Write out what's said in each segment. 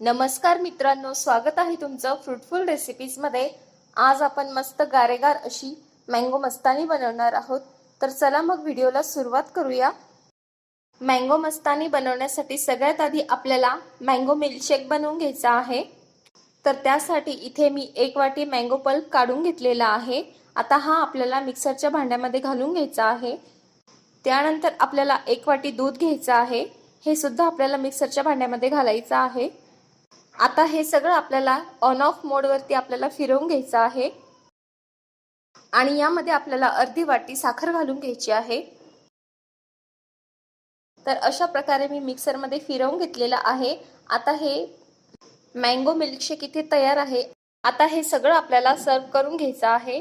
नमस्कार मित्रांनो स्वागत आहे तुमचं फ्रुटफुल रेसिपीजमध्ये आज आपण मस्त गारेगार अशी मँगो मस्तानी बनवणार आहोत. तर चला मग व्हिडिओला सुरुवात करूया. मँगो मस्तानी बनवण्यासाठी सगळ्यात आधी आपल्याला मँगो मिल्कशेक बनवून घ्यायचा आहे. तर त्यासाठी इथे मी एक वाटी मँगो पल्प काढून घेतलेला आहे. आता हा आपल्याला मिक्सरच्या भांड्यामध्ये घालून घ्यायचा आहे. त्यानंतर आपल्याला एक वाटी दूध घ्यायचं आहे. हे सुद्धा आपल्याला मिक्सरच्या भांड्यामध्ये घालायचं आहे. आता हे सगळं आपल्याला ऑन ऑफ मोडवरती आपल्याला फिरवून घ्यायचं आहे. आणि यामध्ये आपल्याला अर्धी वाटी साखर घालून घ्यायची आहे. तर अशा प्रकारे मी मिक्सरमध्ये फिरवून घेतलेलं आहे. आता हे मँगो मिल्कशेक इथे तयार आहे. आता हे सगळं आपल्याला सर्व करून घ्यायचं आहे.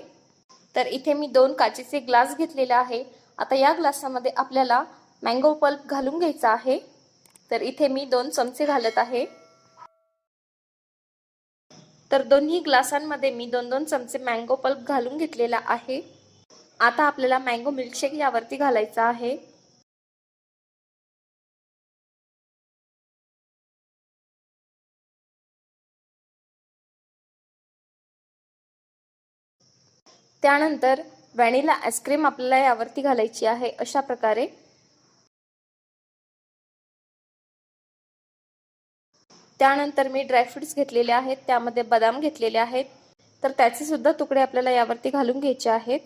तर इथे मी दोन काचेचे ग्लास घेतलेले आहे. आता या ग्लासामध्ये आपल्याला मँगो पल्प घालून घ्यायचा आहे. तर इथे मी दोन चमचे घालत आहे. तर दोन्ही ग्लासांमध्ये मी दोन दोन चमचे मँगो पल्प घालून घेतलेला आहे. आता आपल्याला मँगो मिल्कशेक यावरती घालायचा आहे. त्यानंतर व्हॅनिला आईस्क्रीम आपल्याला यावरती घालायची आहे अशा प्रकारे. त्यानंतर मी ड्रायफ्रुट्स घेतलेले आहेत त्यामध्ये बदाम घेतलेले आहेत. तर त्याचे सुद्धा तुकडे आपल्याला यावरती घालून घ्यायचे आहेत.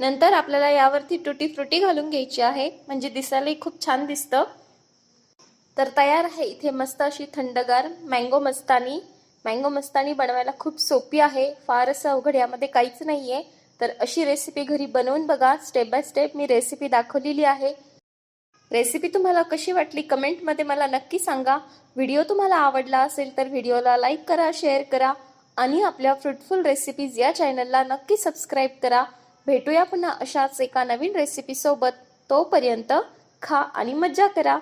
नंतर आपल्याला यावरती टुटी फ्रुटी घालून घ्यायची आहे म्हणजे दिसायलाही खूप छान दिसतं. तर तयार आहे इथे मस्त अशी थंडगार मँगो मस्तानी. मँगो मस्तानी बनवायला खूप सोपी आहे फार असं अवघड यामध्ये काहीच नाही आहे तर अशी रेसिपी घरी बनवून बघा स्टेप बाय स्टेप मी रेसिपी दाखवलेली आहे. रेसिपी तुम्हाला कशी वाटली कमेंटमध्ये मला नक्की सांगा. व्हिडिओ तुम्हाला आवडला असेल तर व्हिडिओला लाईक करा शेअर करा आणि आपल्या फ्रुटफुल रेसिपीज या चॅनलला नक्की सबस्क्राईब करा. भेटूया पुन्हा अशाच एका नवीन रेसिपीसोबत. तोपर्यंत खा आणि मज्जा करा.